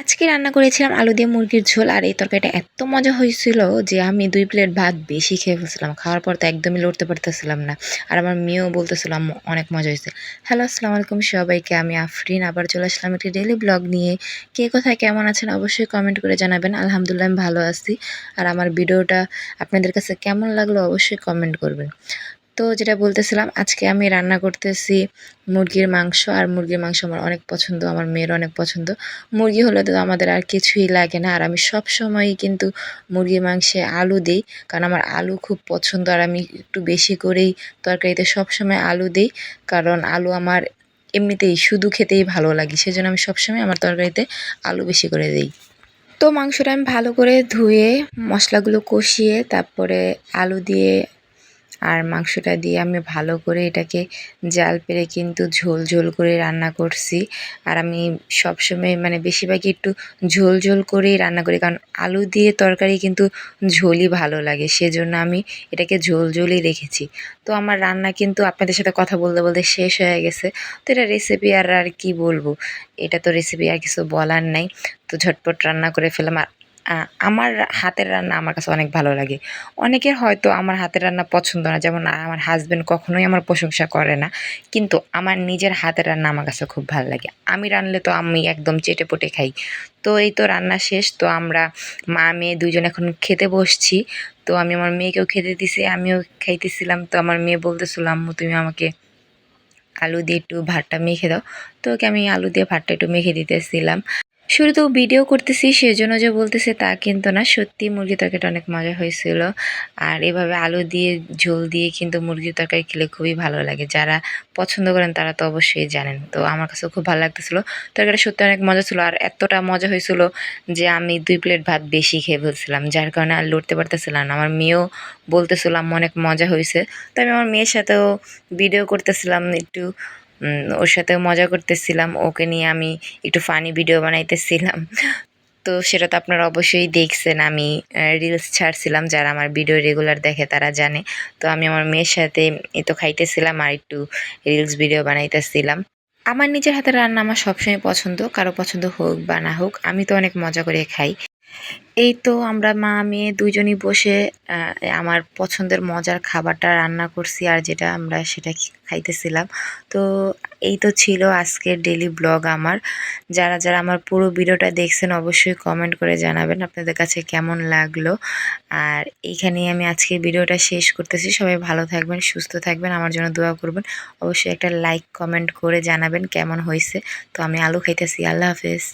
আজকে রান্না করেছিলাম আলু দিয়ে মুরগির ঝোল, আর এই তরকারিটা এত মজা হয়েছিল যে আমি দুই প্লেট ভাত বেশি খেয়ে ফেলছিলাম। খাওয়ার পর তো একদমই লড়তে পারতেছিলাম না। আর আমার মেয়েও বলতেছিলাম অনেক মজা হয়েছে। হ্যালো, আসসালামু আলাইকুম সবাইকে, আমি আফরিন। আবার চলে আসলাম একটি ডেলি ব্লগ নিয়ে। কে কোথায়, কেমন আছেন অবশ্যই কমেন্ট করে জানাবেন। আলহামদুলিল্লাহ, আমি ভালো আছি। আর আমার ভিডিওটা আপনাদের কাছে কেমন লাগল অবশ্যই কমেন্ট করবেন। তো যেটা বলতেছিলাম, আজকে আমি রান্না করতেছি মুরগির মাংস, আর মুরগির মাংস আমার অনেক পছন্দ, আমার মেয়ের অনেক পছন্দ। মুরগি হলে তো আমাদের আর কিছুই লাগে না, আর আমি সব সময়ই কিন্তু মুরগির মাংসে আলু দিই, কারণ আমার আলু খুব পছন্দ, আর আমি একটু বেশি করেই তরকারিতে সব সময় আলু দিই, কারণ আলু আমার এমনিতেই শুধু খেতেই ভালো লাগে, সেজন্য আমি সবসময় আমার তরকারিতে আলু বেশি করে দিই। তো মাংসটা আমি ভালো করে ধুয়ে, মশলাগুলো কষিয়ে, তারপরে আলু দিয়ে আর মাংসটা দিয়ে আমি ভালো করে এটাকে জাল পেরে কিন্তু ঝোল ঝোল করে রান্না করছি। আর আমি সবসময় মানে বেশিরভাগই একটু ঝোল ঝোল করেই রান্না করি, কারণ আলু দিয়ে তরকারি কিন্তু ঝোলই ভালো লাগে, সেজন্য আমি এটাকে ঝোল ঝোলই রেখেছি। তো আমার রান্না কিন্তু আপনাদের সাথে কথা বলতে বলতে শেষ হয়ে গেছে। তো এটা রেসিপি আর আর কি বলব? এটা তো রেসিপি আর কিছু বলার নাই। তো ঝটপট রান্না করে ফেলাম আর আমার হাতের রান্না আমার কাছে অনেক ভালো লাগে। অনেকের হয়তো আমার হাতের রান্না পছন্দ না, যেমন আমার হাজব্যান্ড কখনোই আমার প্রশংসা করে না। কিন্তু আমার নিজের হাতের রান্না আমার কাছে খুব ভালো লাগে। আমি রানলে তো আমি একদম চেটে পুটে খাই। তো এই তো রান্না শেষ, তো আমরা মা, মেয়ে দুজন এখন খেতে বসছি। তো আমি আমার মেয়েকেও খেতে দিছি, আমিও খাইতেছিলাম। তো আমার মেয়ে বলতেছিল, আম্মু, তুমি আমাকে আলু দিয়ে একটু ভাতটা মেখে দাও। তো ওকে আমি আলু দিয়ে ভাতটা একটু মেখে দিতেছিলাম। শুরুতেও ভিডিও করতেছি, সেজন্য যে বলতেছে তা কিন্তু না। সত্যি মুরগি তরকারিটা অনেক মজা হয়েছিল। আর এভাবে আলু দিয়ে, ঝোল দিয়ে কিন্তু মুরগির তরকারি খেলে খুবই ভালো লাগে। যারা পছন্দ করেন তারা তো অবশ্যই জানেন। তো আমার কাছে খুব ভালো লাগতেছিলো। তরকারিটা সত্যি অনেক মজা ছিল। আর এতটা মজা হয়েছিল যে আমি দুই প্লেট ভাত বেশি খেয়ে ফেলছিলাম, যার কারণে আর লড়তে পারতেছিলাম না। আমার মেয়েও বলতেছিলাম অনেক মজা হয়েছে। তো আমি আমার মেয়ের সাথেও ভিডিও করতেছিলাম একটু। ওর সাথে মজা করতেছিলাম। ওকে নিয়ে আমি একটু ফানি ভিডিও বানাইতেছিলাম। তো সেটা তো আপনারা অবশ্যই দেখছেন। আমি রিলস ছাড়ছিলাম, যারা আমার ভিডিও রেগুলার দেখে তারা জানে। তো আমি আমার মেয়ের সাথে এ তো খাইতেছিলাম আর একটু রিলস ভিডিও বানাইতেছিলাম। আমার নিজের হাতের রান্না আমার সবসময় পছন্দ। কারও পছন্দ হোক বা না হোক, আমি তো অনেক মজা করে খাই। এই তো আমরা মা, মেয়ে দুজনই বসে আমার পছন্দের মজার খাবারটা রান্না করছি আর যেটা আমরা সেটা খাইতেছিলাম। তো এই তো ছিল আজকের ডেলি ব্লগ আমার। যারা যারা আমার পুরো ভিডিওটা দেখছেন অবশ্যই কমেন্ট করে জানাবেন আপনাদের কাছে কেমন লাগল। আর এইখানেই আমি আজকে ভিডিওটা শেষ করতেছি। সবাই ভালো থাকবেন, সুস্থ থাকবেন, আমার জন্য দোয়া করবেন। অবশ্যই একটা লাইক কমেন্ট করে জানাবেন কেমন হয়েছে। তো আমি আলু খাইতেছি। আল্লাহ হাফেজ।